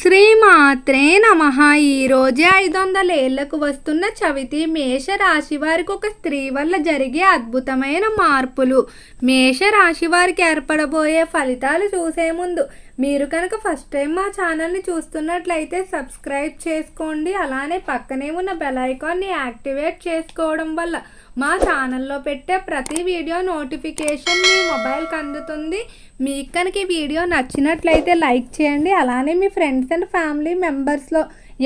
శ్రీ మాత్రే నమ. ఈరోజే ఐదు వందల ఏళ్ళకు వస్తున్న చవితి మేష రాశి వారికి ఒక స్త్రీ వల్ల జరిగే అద్భుతమైన మార్పులు. మేష రాశి వారికి ఏర్పడబోయే ఫలితాలు చూసే ముందు మీరు కనుక ఫస్ట్ టైం మా ఛానల్ని చూస్తున్నట్లయితే సబ్స్క్రైబ్ చేసుకోండి. అలానే పక్కనే ఉన్న బెల్ ఐకాన్ని యాక్టివేట్ చేసుకోవడం వల్ల మా ఛానల్లో పెట్టే ప్రతి వీడియో నోటిఫికేషన్ మీ మొబైల్కి అందుతుంది. మీకు కనుక ఈ వీడియో నచ్చినట్లయితే లైక్ చేయండి. అలానే మీ ఫ్రెండ్స్ అండ్ ఫ్యామిలీ మెంబర్స్లో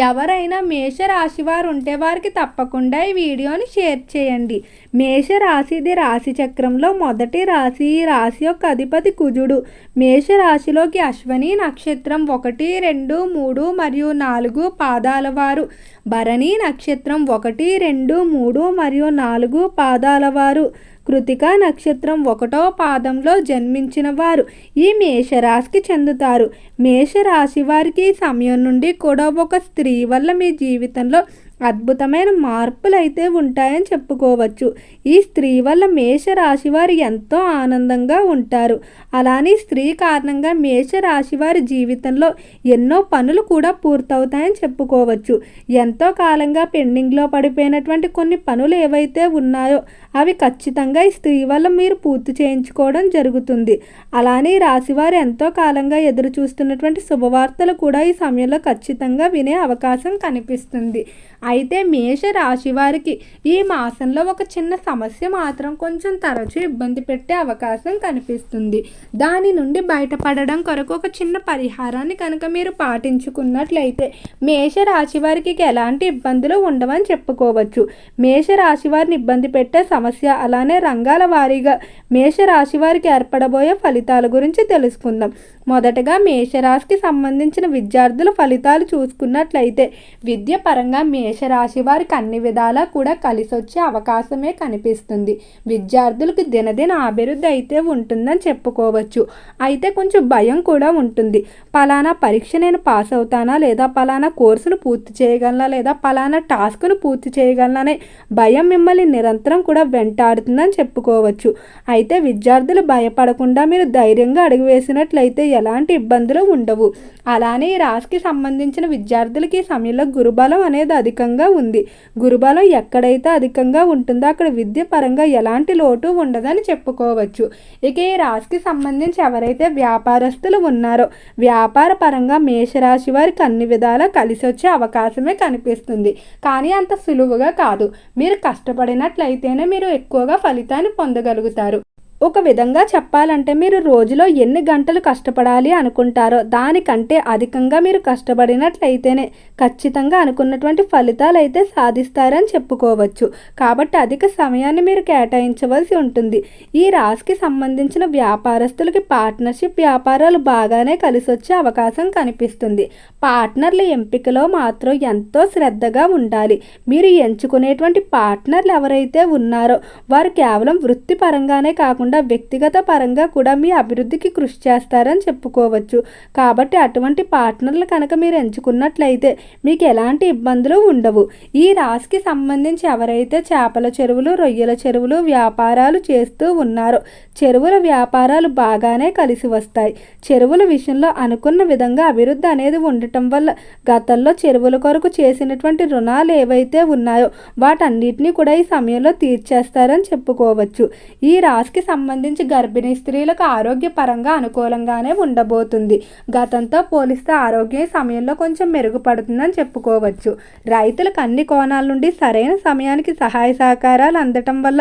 ఎవరైనా మేష రాశి వారు ఉంటే వారికి తప్పకుండా ఈ వీడియోని షేర్ చేయండి. మేష రాశిది రాశి చక్రంలో మొదటి రాశి. ఈ రాశి యొక్క అధిపతి కుజుడు. మేష రాశిలోకి అశ్వని నక్షత్రం ఒకటి రెండు మూడు మరియు నాలుగు పాదాల వారు. భరణి నక్షత్రం ఒకటి రెండు మూడు మరియు నాలుగు పాదాల వారు కృతికా నక్షత్రం ఒకటో పాదంలో జన్మించిన వారు. ఈ మేషరాశికి చెందుతారు. మేషరాశి వారికి సమయం నుండి కూడా ఒక స్త్రీ వల్ల మీ జీవితంలో అద్భుతమైన మార్పులు అయితే ఉంటాయని చెప్పుకోవచ్చు. ఈ స్త్రీ వల్ల మేషరాశి వారు ఎంతో ఆనందంగా ఉంటారు. అలానే స్త్రీ కారణంగా మేషరాశి వారి జీవితంలో ఎన్నో పనులు కూడా పూర్తవుతాయని చెప్పుకోవచ్చు. ఎంతో కాలంగా పెండింగ్లో పడిపోయినటువంటి కొన్ని పనులు ఏవైతే ఉన్నాయో అవి ఖచ్చితంగా ఈ స్త్రీ వల్ల మీరు పూర్తి చేయించుకోవడం జరుగుతుంది. అలానే రాశివారు ఎంతో కాలంగా ఎదురు చూస్తున్నటువంటి శుభవార్తలు కూడా ఈ సమయంలో ఖచ్చితంగా వినే అవకాశం కనిపిస్తుంది. అయితే మేష రాశి వారికి ఈ మాసంలో ఒక చిన్న సమస్య మాత్రం కొంచెం తరచూ ఇబ్బంది పెట్టే అవకాశం కనిపిస్తుంది. దాని నుండి బయటపడడం కొరకు ఒక చిన్న పరిహారాన్ని కనుక మీరు పాటించుకున్నట్లయితే మేష రాశి వారికి ఎలాంటి ఇబ్బందులు ఉండవని చెప్పుకోవచ్చు. మేష రాశి వారిని ఇబ్బంది పెట్టే సమస్య అలానే రంగాల వారీగా మేష రాశి వారికి ఏర్పడబోయే ఫలితాల గురించి తెలుసుకుందాం. మొదటగా మేషరాశికి సంబంధించిన విద్యార్థుల ఫలితాలు చూసుకున్నట్లయితే విద్య పరంగా మేషరాశి వారికి అన్ని విధాలా కూడా కలిసి వచ్చే అవకాశమే కనిపిస్తుంది. విద్యార్థులకు దినదిన అభివృద్ధి అయితే ఉంటుందని చెప్పుకోవచ్చు. అయితే కొంచెం భయం కూడా ఉంటుంది. పలానా పరీక్ష నేను పాస్ అవుతానా లేదా పలానా కోర్సును పూర్తి చేయగలనా లేదా పలానా టాస్క్ను పూర్తి చేయగలననే భయం మిమ్మల్ని నిరంతరం కూడా వెంటాడుతుందని చెప్పుకోవచ్చు. అయితే విద్యార్థులు భయపడకుండా మీరు ధైర్యంగా అడుగు వేసినట్లయితే ఎలాంటి ఇబ్బందులు ఉండవు. అలానే ఈ రాశికి సంబంధించిన విద్యార్థులకి ఈ సమయంలో గురుబలం అనేది అధికంగా ఉంది. గురుబలం ఎక్కడైతే అధికంగా ఉంటుందో అక్కడ విద్య పరంగా ఎలాంటి లోటు ఉండదని చెప్పుకోవచ్చు. ఇక ఈ రాశికి సంబంధించి ఎవరైతే వ్యాపారస్తులు ఉన్నారో వ్యాపార పరంగా మేషరాశి వారికి అన్ని విధాలా కలిసి వచ్చే అవకాశమే కనిపిస్తుంది. కానీ అంత సులువుగా కాదు. మీరు కష్టపడినట్లయితేనే మీరు ఎక్కువగా ఫలితాన్ని పొందగలుగుతారు. ఒక విధంగా చెప్పాలంటే మీరు రోజులో ఎన్ని గంటలు కష్టపడాలి అనుకుంటారో దానికంటే అధికంగా మీరు కష్టపడినట్లయితేనే ఖచ్చితంగా అనుకున్నటువంటి ఫలితాలు అయితే సాధిస్తారని చెప్పుకోవచ్చు. కాబట్టి అధిక సమయాన్ని మీరు కేటాయించవలసి ఉంటుంది. ఈ రాశికి సంబంధించిన వ్యాపారస్తులకి పార్ట్నర్షిప్ వ్యాపారాలు బాగానే కలిసి వచ్చే అవకాశం కనిపిస్తుంది. పార్ట్నర్ల ఎంపికలో మాత్రం ఎంతో శ్రద్ధగా ఉండాలి. మీరు ఎంచుకునేటువంటి పార్ట్నర్లు ఎవరైతే ఉన్నారో వారు కేవలం వృత్తిపరంగానే కాకుండా వ్యక్తిగత పరంగా కూడా మీ అభివృద్ధికి కృషి చేస్తారని చెప్పుకోవచ్చు. కాబట్టి అటువంటి పార్ట్నర్లు కనుక మీరు ఎంచుకున్నట్లయితే మీకు ఎలాంటి ఇబ్బందులు ఉండవు. ఈ రాశికి సంబంధించి ఎవరైతే చేపల చెరువులు రొయ్యల చెరువులు వ్యాపారాలు చేస్తూ ఉన్నారో చెరువుల వ్యాపారాలు బాగానే కలిసి వస్తాయి. చెరువుల విషయంలో అనుకున్న విధంగా అభివృద్ధి అనేది ఉండటం వల్ల గతంలో చెరువుల కొరకు చేసినటువంటి రుణాలు ఏవైతే ఉన్నాయో వాటన్నిటినీ కూడా ఈ సమయంలో తీర్చేస్తారని చెప్పుకోవచ్చు. ఈ రాశికి సంబంధించి గర్భిణీ స్త్రీలకు ఆరోగ్యపరంగా అనుకూలంగానే ఉండబోతుంది. గతంతో పోలిస్తే ఆరోగ్యం సమయంలో కొంచెం మెరుగుపడుతుందని చెప్పుకోవచ్చు. రైతులకు అన్ని కోణాల నుండి సరైన సమయానికి సహాయ సహకారాలు అందటం వల్ల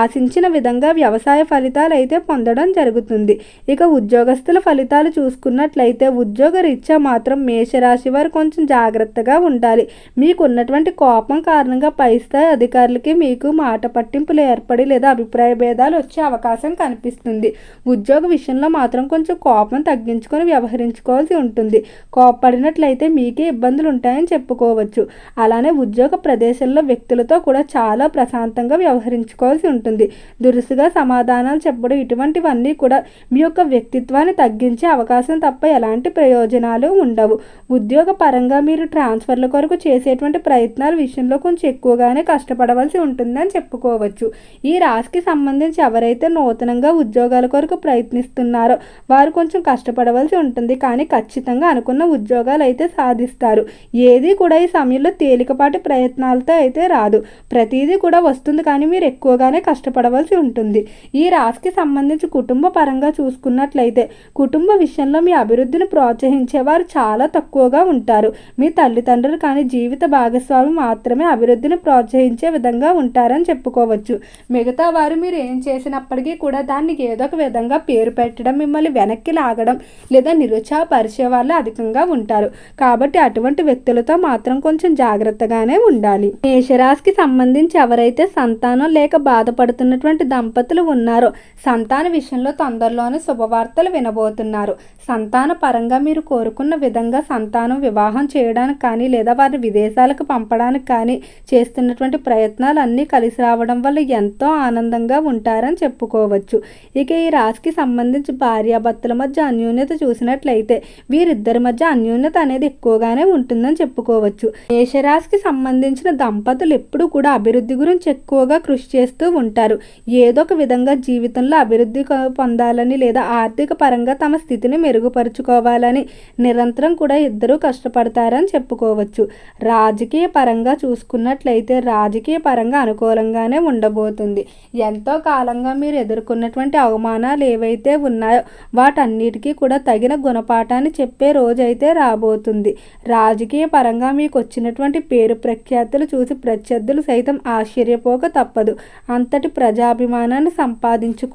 ఆశించిన విధంగా వ్యవసాయ ఫలితాలు అయితే పొందడం జరుగుతుంది. ఇక ఉద్యోగస్తుల ఫలితాలు చూసుకున్నట్లయితే ఉద్యోగ రీత్యా మాత్రం మేషరాశి వారు కొంచెం జాగ్రత్తగా ఉండాలి. మీకు ఉన్నటువంటి కోపం కారణంగా పై స్థాయి అధికారులకి మీకు మాట పట్టింపులు ఏర్పడి లేదా అభిప్రాయ భేదాలు వచ్చే అవకాశం కనిపిస్తుంది. ఉద్యోగ విషయంలో మాత్రం కొంచెం కోపం తగ్గించుకొని వ్యవహరించుకోవాల్సి ఉంటుంది. కోపపడినట్లయితే మీకే ఇబ్బందులు ఉంటాయని చెప్పుకోవచ్చు. అలానే ఉద్యోగ ప్రదేశంలో వ్యక్తులతో కూడా చాలా ప్రశాంతంగా వ్యవహరించుకోవాల్సి ఉంటుంది. దురుసుగా సమాధానాలు చెప్పడం ఇటువంటివన్నీ కూడా మీ యొక్క వ్యక్తిత్వాన్ని తగ్గించే అవకాశం తప్ప ఎలాంటి ప్రయోజనాలు ఉండవు. ఉద్యోగ పరంగా మీరు ట్రాన్స్ఫర్ల కొరకు చేసేటువంటి ప్రయత్నాల విషయంలో కొంచెం ఎక్కువగానే కష్టపడవలసి ఉంటుందని చెప్పుకోవచ్చు. ఈ రాశికి సంబంధించి ఎవరైతే నూతనంగా ఉద్యోగాల కొరకు ప్రయత్నిస్తున్నారో వారు కొంచెం కష్టపడవలసి ఉంటుంది. కానీ ఖచ్చితంగా అనుకున్న ఉద్యోగాలు అయితే సాధిస్తారు. ఏది కూడా ఈ సమయంలో తేలికపాటి ప్రయత్నాలతో అయితే రాదు. ప్రతిదీ కూడా వస్తుంది. కానీ మీరు ఎక్కువగానే కష్టపడవలసి ఉంటుంది. ఈ రాశికి సంబంధించి కుటుంబ పరంగా చూసుకున్నట్లయితే కుటుంబ విషయంలో మీ అభివృద్ధిని ప్రోత్సహించేవారు చాలా తక్కువగా ఉంటారు. మీ తల్లిదండ్రులు కానీ జీవిత భాగస్వామి మాత్రమే అభివృద్ధిని ప్రోత్సహించే విధంగా ఉంటారని చెప్పుకోవచ్చు. మిగతా వారు మీరు ఏం చేసినప్పటికీ కూడా దాన్ని ఏదో ఒక విధంగా పేరు పెట్టడం మిమ్మల్ని వెనక్కి లాగడం లేదా నిరుత్సాహపరిచే వాళ్ళు అధికంగా ఉంటారు. కాబట్టి అటువంటి వ్యక్తులతో మాత్రం కొంచెం జాగ్రత్తగానే ఉండాలి. మేషరాశికి సంబంధించి ఎవరైతే సంతానం లేక బాధపడుతున్నటువంటి దంపతులు ఉన్నారో సంతాన విషయంలో తొందరలోనే శుభవార్తలు వినబోతున్నారు. సంతాన పరంగా మీరు కోరుకున్న విధంగా సంతానం వివాహం చేయడానికి కానీ లేదా వారిని విదేశాలకు పంపడానికి కానీ చేస్తున్నటువంటి ప్రయత్నాలు అన్నీ కలిసి రావడం వల్ల ఎంతో ఆనందంగా ఉంటారని చెప్పుకోవచ్చు. ఇక ఈ రాశికి సంబంధించి భార్యాభర్తల మధ్య అన్యోన్యత చూసినట్లయితే వీరిద్దరి మధ్య అన్యోన్యత అనేది ఎక్కువగానే ఉంటుందని చెప్పుకోవచ్చు. మేషరాశికి సంబంధించిన దంపతులు ఎప్పుడూ కూడా అభివృద్ధి గురించి ఎక్కువగా కృషి చేస్తూ ఉంటారు. ఏదో ఒక విధంగా జీవితంలో అభివృద్ధి పొందాలని లేదా ఆర్థిక పరంగా తమ స్థితిని మెరుగుపరుచుకోవాలని నిరంతరం కూడా ఇద్దరూ కష్టపడతారని చెప్పుకోవచ్చు. రాజకీయ పరంగా చూసుకున్నట్లయితే రాజకీయ పరంగా అనుకూలంగానే ఉండబోతుంది. ఎంతో కాలంగా మీరు ఎదుర్కొన్నటువంటి అవమానాలు ఏవైతే ఉన్నాయో వాటన్నిటికీ కూడా తగిన గుణపాఠాన్ని చెప్పే రోజైతే రాబోతుంది. రాజకీయ పరంగా మీకు వచ్చినటువంటి పేరు ప్రఖ్యాతులు చూసి ప్రత్యర్థులు సైతం ఆశ్చర్యపోక తప్పదు. అంతటి ప్రజాభిమానాన్ని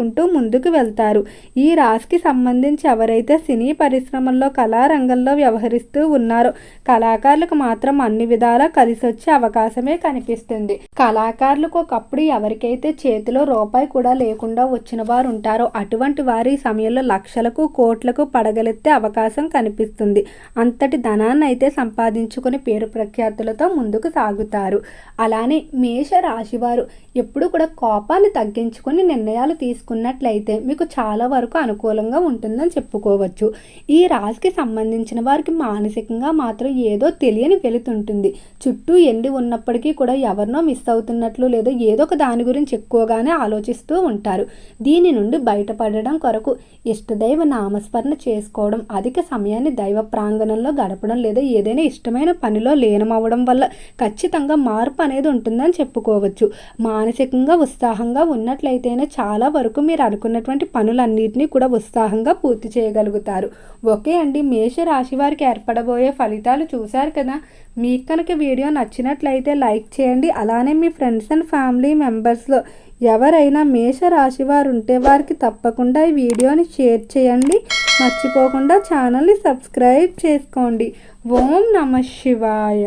చేసుకుంటూ ముందుకు వెళ్తారు. ఈ రాశికి సంబంధించి ఎవరైతే సినీ పరిశ్రమల్లో కళారంగంలో వ్యవహరిస్తూ ఉన్నారో కళాకారులకు మాత్రం అన్ని విధాలా కలిసి వచ్చే అవకాశమే కనిపిస్తుంది. కళాకారులకు ఒకప్పుడు ఎవరికైతే చేతిలో రూపాయి కూడా లేకుండా వచ్చిన వారు ఉంటారో అటువంటి వారి సమయంలో లక్షలకు కోట్లకు పడగలెత్తే అవకాశం కనిపిస్తుంది. అంతటి ధనాన్ని అయితే సంపాదించుకుని పేరు ప్రఖ్యాతులతో ముందుకు సాగుతారు. అలానే మేష రాశివారు ఎప్పుడు కూడా కోపాన్ని తగ్గించుకొని నిర్ణయాలు తీసుకున్నట్లయితే మీకు చాలా వరకు అనుకూలంగా ఉంటుందని చెప్పుకోవచ్చు. ఈ రాశికి సంబంధించిన వారికి మానసికంగా మాత్రం ఏదో తెలియని వెళుతుంటుంది చుట్టూ ఎండి ఉన్నప్పటికీ కూడా ఎవరినో మిస్ అవుతున్నట్లు లేదా ఏదో ఒక దాని గురించి ఎక్కువగానే ఆలోచిస్తూ ఉంటారు. దీని నుండి బయటపడడం కొరకు ఇష్టదైవ నామస్మరణ చేసుకోవడం అధిక సమయాన్ని దైవ ప్రాంగణంలో గడపడం లేదా ఏదైనా ఇష్టమైన పనిలో లీనమవ్వడం వల్ల ఖచ్చితంగా మార్పు అనేది ఉంటుందని చెప్పుకోవచ్చు. మానసికంగా ఉత్సాహంగా ఉన్నట్లయితేనే చాలా వరకు మీరు అనుకున్నటువంటి పనులన్నింటినీ కూడా ఉత్సాహంగా పూర్తి చేయగలుగుతారు. ఓకే అండి మేష రాశి వారికి ఏర్పడబోయే ఫలితాలు చూశారు కదా? మీకు కనుక వీడియో నచ్చినట్లయితే లైక్ చేయండి. అలానే మీ ఫ్రెండ్స్ అండ్ ఫ్యామిలీ మెంబర్స్లో ఎవరైనా మేష రాశి వారు ఉంటే వారికి తప్పకుండా ఈ వీడియోని షేర్ చేయండి. మర్చిపోకుండా ఛానల్ని సబ్స్క్రైబ్ చేసుకోండి. ఓం నమ శివాయ.